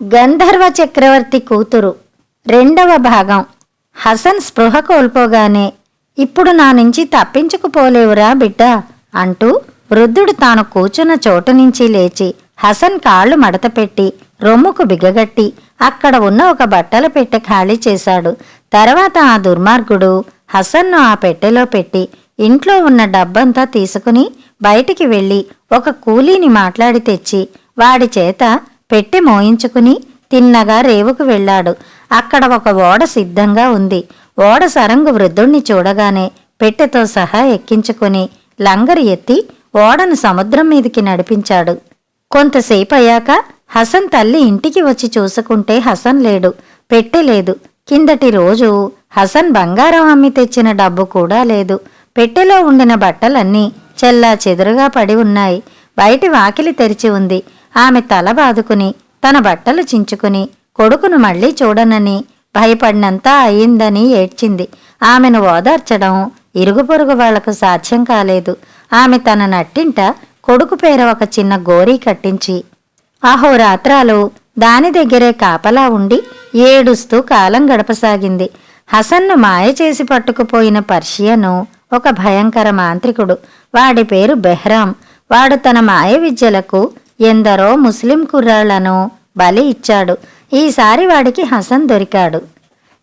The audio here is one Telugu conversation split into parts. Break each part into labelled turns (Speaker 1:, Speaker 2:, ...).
Speaker 1: గంధర్వ చక్రవర్తి కూతురు. రెండవ భాగం. హసన్ స్పృహ కోల్పోగానే ఇప్పుడు నా నుంచి తప్పించుకుపోలేవురా బిడ్డ అంటూ వృద్ధుడు తాను కూర్చున్న చోటు నుంచి లేచి హసన్ కాళ్ళు మడతపెట్టి రొమ్ముకు బిగగట్టి అక్కడ ఉన్న ఒక బట్టల పెట్టె ఖాళీ చేశాడు. తర్వాత ఆ దుర్మార్గుడు హసన్ను ఆ పెట్టెలో పెట్టి ఇంట్లో ఉన్న డబ్బంతా తీసుకుని బయటికి వెళ్ళి ఒక కూలీని మాట్లాడి తెచ్చి వాడి చేత పెట్టి మోయించుకుని తిన్నగా రేవుకు వెళ్ళాడు. అక్కడ ఒక ఓడ సిద్ధంగా ఉంది. ఓడ సరంగు వృద్ధుణ్ణి చూడగానే పెట్టెతో సహా ఎక్కించుకుని లంగరు ఎత్తి ఓడను సముద్రం మీదికి నడిపించాడు. కొంతసేపు అయ్యాక హసన్ తల్లి ఇంటికి వచ్చి చూసుకుంటే హసన్ లేడు. పెట్టె లేదు. కిందటి రోజు హసన్ బంగారం అమ్మి తెచ్చిన డబ్బు కూడా లేదు. పెట్టెలో ఉండిన బట్టలన్నీ చెల్లా చెదురుగా పడి ఉన్నాయి. బయటి వాకిలి తెరిచి ఉంది. ఆమె తల బాదుకుని తన బట్టలు చించుకుని కొడుకును మళ్ళీ చూడనని భయపడినంతా అయిందని ఏడ్చింది. ఆమెను ఓదార్చడం ఇరుగు పొరుగు వాళ్ళకు సాధ్యం కాలేదు. ఆమె తన నట్టింట కొడుకు పేర ఒక చిన్న గోరీ కట్టించి అహోరాత్రాలు దాని దగ్గరే కాపలా ఉండి ఏడుస్తూ కాలం గడపసాగింది. హసన్ను మాయ చేసి పట్టుకుపోయిన పర్షియను ఒక భయంకర మాంత్రికుడు. వాడి పేరు బెహ్రాం. వాడు తన మాయ విద్యలకు ఎందరో ముస్లిం కుర్రాళ్ళను బలి ఇచ్చాడు. ఈసారి వాడికి హసన్ దొరికాడు.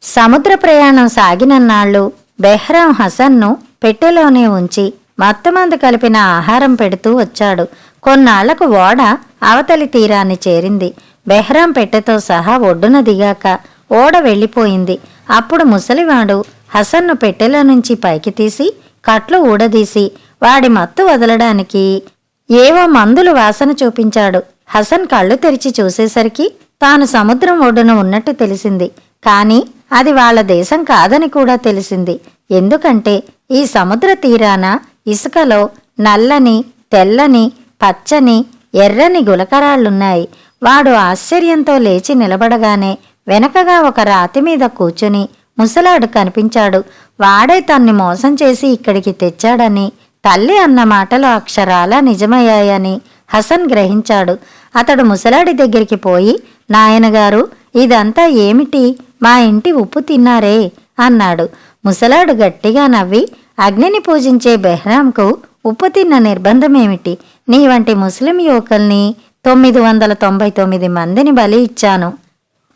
Speaker 1: సముద్ర ప్రయాణం సాగినన్నాళ్ళు బెహ్రాం హసన్ను పెట్టెలోనే ఉంచి మత్తమందు కలిపిన ఆహారం పెడుతూ వచ్చాడు. కొన్నాళ్ళకు ఓడ అవతలి తీరాన్ని చేరింది. బెహ్రాం పెట్టెతో సహా ఒడ్డున దిగాక ఓడ వెళ్ళిపోయింది. అప్పుడు ముసలివాడు హసన్ను పెట్టెలో నుంచి పైకి తీసి కట్లు ఊడదీసి వాడి మత్తు వదలడానికి ఏవో మందులు వాసన చూపించాడు. హసన్ కళ్ళు తెరిచి చూసేసరికి తాను సముద్రం ఒడ్డున ఉన్నట్టు తెలిసింది. కాని అది వాళ్ళ దేశం కాదని కూడా తెలిసింది. ఎందుకంటే ఈ సముద్ర తీరాన ఇసుకలో నల్లని తెల్లని పచ్చని ఎర్రని గులకరాళ్ళున్నాయి వాడు ఆశ్చర్యంతో లేచి నిలబడగానే వెనకగా ఒక రాతి మీద కూర్చుని ముసలాడు కనిపించాడు. వాడే తన్ని మోసం చేసి ఇక్కడికి తెచ్చాడని తల్లి అన్న మాటలు అక్షరాలా నిజమయ్యాయని హసన్ గ్రహించాడు. అతడు ముసలాడి దగ్గరికి పోయి నాయనగారు ఇదంతా ఏమిటి? మా ఇంటి ఉప్పు తిన్నారే? అన్నాడు. ముసలాడు గట్టిగా నవ్వి అగ్నిని పూజించే బెహ్రాంకు ఉప్పు తిన్న నిర్బంధమేమిటి? నీ వంటి ముస్లిం యువకుల్ని తొమ్మిది వందల తొంభై తొమ్మిది మందిని బలి ఇచ్చాను.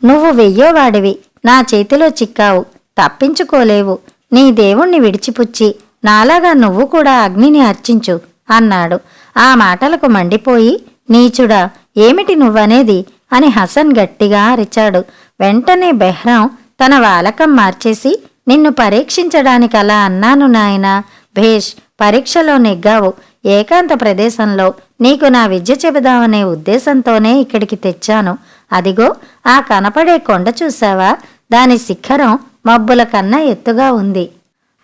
Speaker 1: నువ్వు వెయ్యోవాడివి. నా చేతిలో చిక్కావు. తప్పించుకోలేవు. నీ దేవుణ్ణి విడిచిపుచ్చి నాలాగా నువ్వు కూడా అగ్నిని అర్చించు అన్నాడు. ఆ మాటలకు మండిపోయి నీచుడా ఏమిటి నువ్వనేది? అని హసన్ గట్టిగా అరిచాడు. వెంటనే బెహ్రాం తన వాలకం మార్చేసి నిన్ను పరీక్షించడానికి అలా అన్నాను నాయనా. భేష్ పరీక్షలో నెగ్గావు. ఏకాంత ప్రదేశంలో నీకు నా విద్య చెబుదామనే ఉద్దేశంతోనే ఇక్కడికి తెచ్చాను. అదిగో ఆ కనపడే కొండ చూసావా దాని శిఖరం మబ్బుల కన్నా ఎత్తుగా ఉంది.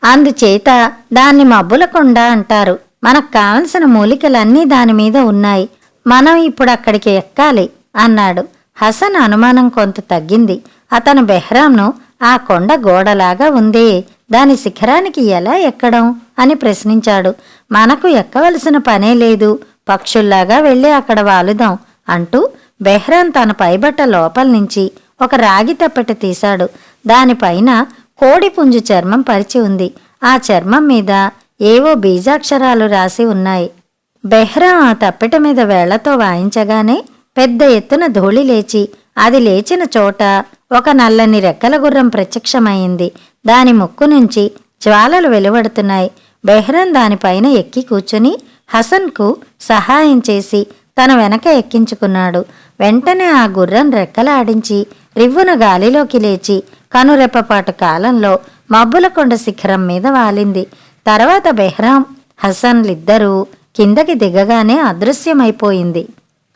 Speaker 1: అందుచేత దాన్ని మబ్బుల కొండ అంటారు. మనకు కావలసిన మూలికలన్నీ దాని మీద ఉన్నాయి. మనం ఇప్పుడు అక్కడికి ఎక్కాలి అన్నాడు. హసన్ అనుమానం కొంత తగ్గింది. అతను బెహ్రాంను ఆ కొండ గోడలాగా ఉందే దాని శిఖరానికి ఎలా ఎక్కడం? అని ప్రశ్నించాడు. మనకు ఎక్కవలసిన పనే లేదు. పక్షుల్లాగా వెళ్ళి అక్కడ వాలుదాం అంటూ బెహ్రాన్ తన పైబట్ట లోపల నుంచి ఒక రాగి తప్పెట తీశాడు. దానిపైన కోడి పుంజు చర్మం పరిచి ఉంది. ఆ చర్మం మీద ఏవో బీజాక్షరాలు రాసి ఉన్నాయి. బెహ్రా ఆ తప్పెట మీద వేళ్ళతో వాయించగానే పెద్ద ఎత్తున ధూళి లేచి అది లేచిన చోట ఒక నల్లని రెక్కల గుర్రం ప్రత్యక్షమైంది. దాని ముక్కు నుంచి జ్వాలలు వెలువడుతున్నాయి. బెహ్రాన్ దానిపైన ఎక్కి కూర్చుని హసన్కు సహాయం చేసి తన వెనక ఎక్కించుకున్నాడు. వెంటనే ఆ గుర్రం రెక్కలాడించి రివ్వున గాలిలోకి లేచి కనురెప్పపాటు కాలంలో మబ్బులకొండ శిఖరం మీద వాలింది. తర్వాత బెహ్రాం హసన్లిద్దరూ కిందకి దిగగానే అదృశ్యమైపోయింది.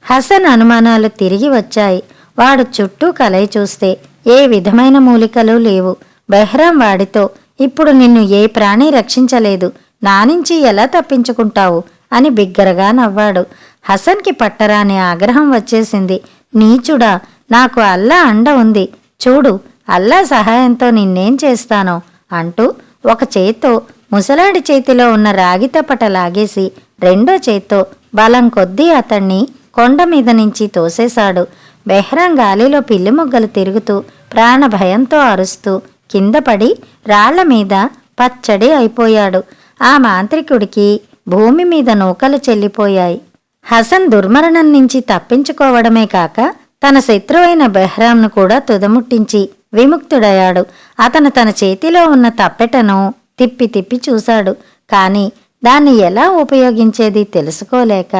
Speaker 1: హసన్ అనుమానాలు తిరిగి వచ్చాయి. వాడు చుట్టూ కలయి చూస్తే ఏ విధమైన మూలికలు లేవు. బెహ్రాం వాడితో ఇప్పుడు నిన్ను ఏ ప్రాణి రక్షించలేదు? నా నుంచి ఎలా తప్పించుకుంటావు? అని బిగ్గరగా నవ్వాడు. హసన్కి పట్టరాని ఆగ్రహం వచ్చేసింది. నీచుడా నాకు అల్లా అండ ఉంది. చూడు అల్లా సహాయంతో నిన్నేం చేస్తానో అంటూ ఒక చేత్తో ముసలాడి చేతిలో ఉన్న రాగితపట లాగేసి రెండో చేత్తో బలం కొద్దీ అతణ్ణి కొండ మీద నుంచి తోసేశాడు. బెహ్రాం గాలిలో పిల్లి మొగ్గలు తిరుగుతూ ప్రాణ భయంతో అరుస్తూ కింద పడి రాళ్ళ మీద పచ్చడి అయిపోయాడు. ఆ మాంత్రికుడికి భూమి మీద నూకలు చెల్లిపోయాయి. హసన్ దుర్మరణం నుంచి తప్పించుకోవడమే కాక తన శత్రువైన బెహ్రాంను కూడా తుదముట్టించి విముక్తుడయ్యాడు. అతను తన చేతిలో ఉన్న తప్పెటను తిప్పి తిప్పి చూశాడు. కాని దాన్ని ఎలా ఉపయోగించేది తెలుసుకోలేక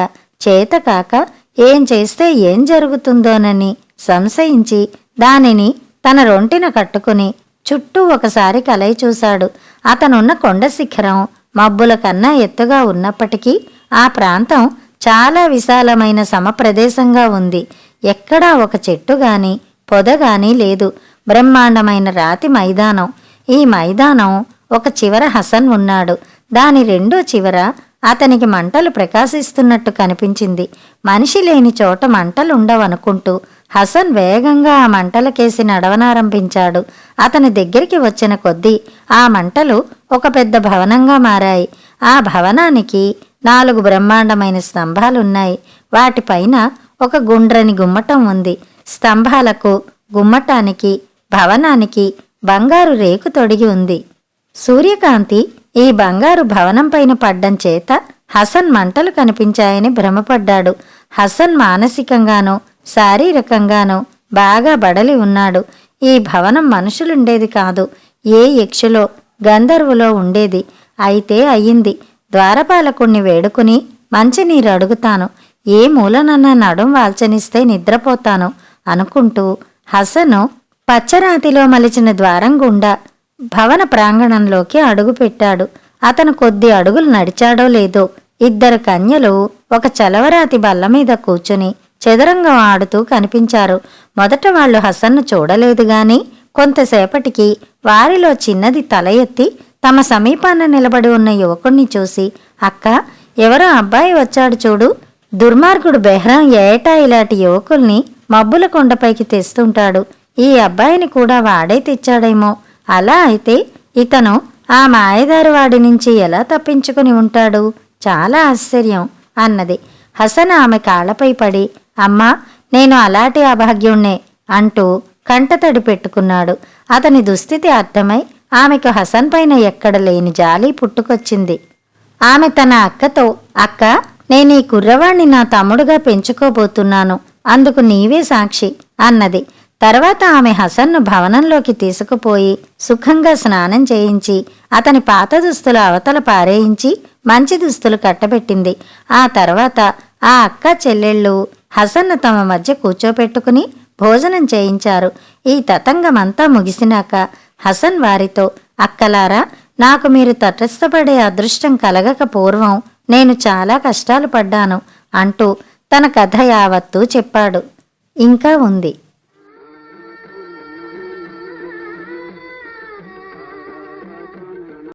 Speaker 1: చేతకాక ఏం చేస్తే ఏం జరుగుతుందోనని సంశయించి దానిని తన రొంటిన కట్టుకుని చుట్టూ ఒకసారి కలయి చూశాడు. అతనున్న కొండ శిఖరం మబ్బుల కన్నా ఎత్తుగా ఉన్నప్పటికీ ఆ ప్రాంతం చాలా విశాలమైన సమప్రదేశంగా ఉంది. ఎక్కడా ఒక చెట్టు గాని పొద గాని లేదు. బ్రహ్మాండమైన రాతి మైదానం. ఈ మైదానం ఒక చివర హసన్ ఉన్నాడు. దాని రెండో చివర అతనికి మంటలు ప్రకాశిస్తున్నట్టు కనిపించింది. మనిషి లేని చోట మంటలు ఉండవనుకుంటూ హసన్ వేగంగా ఆ మంటలకేసి నడవనారంభించాడు. అతని దగ్గరికి వచ్చిన కొద్దీ ఆ మంటలు ఒక పెద్ద భవనంగా మారాయి. ఆ భవనానికి నాలుగు బ్రహ్మాండమైన స్తంభాలున్నాయి. వాటిపైన ఒక గుండ్రని గుమ్మటం ఉంది. స్తంభాలకు గుమ్మటానికి భవనానికి బంగారు రేకు తొడిగి ఉంది. సూర్యకాంతి ఈ బంగారు భవనం పైన పడ్డం చేత హసన్ మంటలు కనిపించాయని భ్రమపడ్డాడు. హసన్ మానసికంగానూ శారీరకంగానూ బాగా బడలి ఉన్నాడు. ఈ భవనం మనుషులుండేది కాదు. ఏ యక్షులో గంధర్వులో ఉండేది. అయితే అయ్యింది. ద్వారపాలకుణ్ణి వేడుకుని మంచినీరు అడుగుతాను. ఏ మూలనన్న నడుం వాల్చనిస్తే నిద్రపోతాను అనుకుంటూ హసను పచ్చరాతిలో మలిచిన ద్వారం గుండా భవన ప్రాంగణంలోకి అడుగుపెట్టాడు అతను కొద్ది అడుగులు నడిచాడో లేదో ఇద్దరు కన్యలు ఒక చలవరాతి బల్ల మీద కూర్చుని చదరంగం ఆడుతూ కనిపించారు. మొదట వాళ్ళు హసన్ను చూడలేదు గాని కొంతసేపటికి వారిలో చిన్నది తల ఎత్తి తమ సమీపాన నిలబడి ఉన్న యువకుణ్ణి చూసి అక్క ఎవరో అబ్బాయి వచ్చాడు చూడు. దుర్మార్గుడు బెహ్రాం ఏటా ఇలాంటి యువకుల్ని మబ్బుల కొండపైకి తెస్తుంటాడు. ఈ అబ్బాయిని కూడా వాడే తెచ్చాడేమో. అలా అయితే ఇతను ఆ మాయదారి వాడి నుంచి ఎలా తప్పించుకుని ఉంటాడు? చాలా ఆశ్చర్యం అన్నది. హసన్ ఆమె కాళ్ళపై పడి అమ్మా నేను అలాంటి అభాగ్యుణ్ణే అంటూ కంటతడి పెట్టుకున్నాడు. అతని దుస్థితి అర్థమై ఆమెకు హసన్ పైన ఎక్కడ లేని జాలి పుట్టుకొచ్చింది. ఆమె తన అక్కతో అక్క నేను ఈ కుర్రవాణ్ణి నా తమ్ముడుగా పెంచుకోబోతున్నాను. అందుకు నీవే సాక్షి అన్నది. తర్వాత ఆమె హసన్ను భవనంలోకి తీసుకుపోయి సుఖంగా స్నానం చేయించి అతని పాత దుస్తులు అవతల పారేయించి మంచి దుస్తులు కట్టబెట్టింది. ఆ తర్వాత ఆ అక్క చెల్లెళ్ళు హసన్ను తమ మధ్య కూర్చోపెట్టుకుని భోజనం చేయించారు. ఈ తతంగమంతా ముగిసినాక హసన్ వారితో అక్కలారా నాకు మీరు తటస్థపడే అదృష్టం కలగక పూర్వం నేను చాలా కష్టాలు పడ్డాను అంటూ తన కథ యావత్తూ చెప్పాడు. ఇంకా ఉంది.